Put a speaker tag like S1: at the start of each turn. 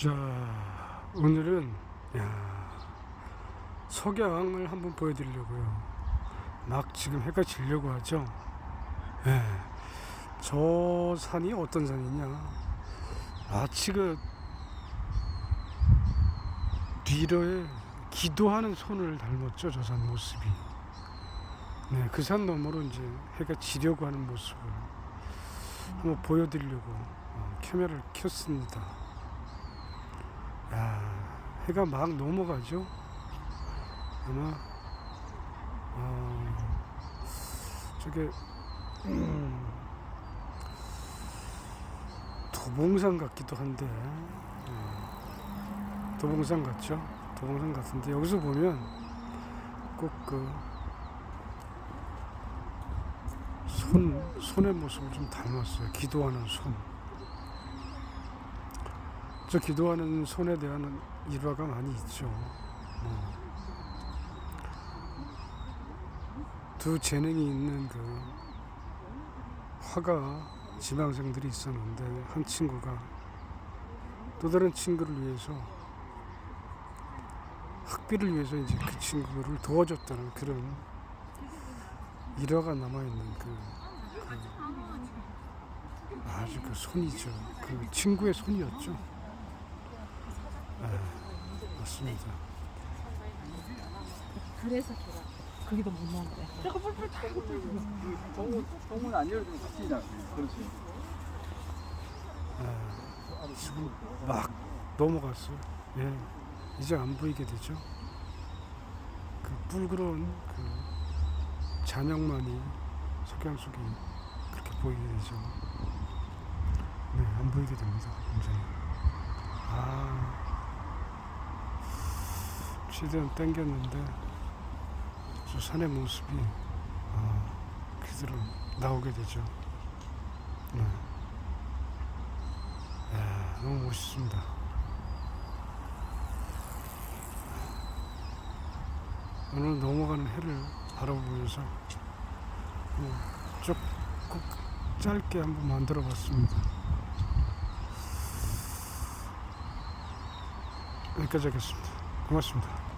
S1: 자, 오늘은 야, 석양을 한번 보여드리려고요. 막 지금 해가 지려고 하죠. 예. 저 산이 어떤 산이냐? 마치 그 뒤로에 기도하는 손을 닮았죠, 저 산 모습이. 네, 그 산 너머로 이제 해가 지려고 하는 모습을 한번 보여드리려고 어, 카메라를 켰습니다. 야, 해가 막 넘어가죠. 아마 어, 저게 음, 도봉산 같기도 한데 예, 도봉산 같죠? 도봉산 같은데 여기서 보면 꼭그 손, 손의 모습을 좀 닮았어요. 기도하는 손. 저 기도하는 손에 대한 일화가 많이 있죠. 뭐. 두 재능이 있는 그 화가 지망생들이 있었는데 한 친구가 또 다른 친구를 위해서 학비를 위해서 이제 그 친구를 도와줬다는 그런 일화가 남아있는 그, 그 아주 그 손이죠. 그 친구의 손이었죠. 네, 맞습니다.
S2: 그래서 걔가 거기도 못 넣는데. 저거 뿔뿔 저거 뿔뿔.
S3: 동문, 동문 안 열어주면 나 그렇지.
S1: 예, 지금 막 넘어갔어요. 예, 이제 안 보이게 되죠. 그 뿔그러운 그 잔영만이 석양 속에 그렇게 보이게 되죠. 네, 안 보이게 됩니다. 완전히. 아, 최대한 당겼는데 저 산의 모습이 아, 그대로 나오게 되죠. 네. 야, 너무 멋있습니다. 오늘 넘어가는 해를 바라보면서 뭐 조금 짧게 한번 만들어 봤습니다. 여기까지 하겠습니다. 고맙습니다.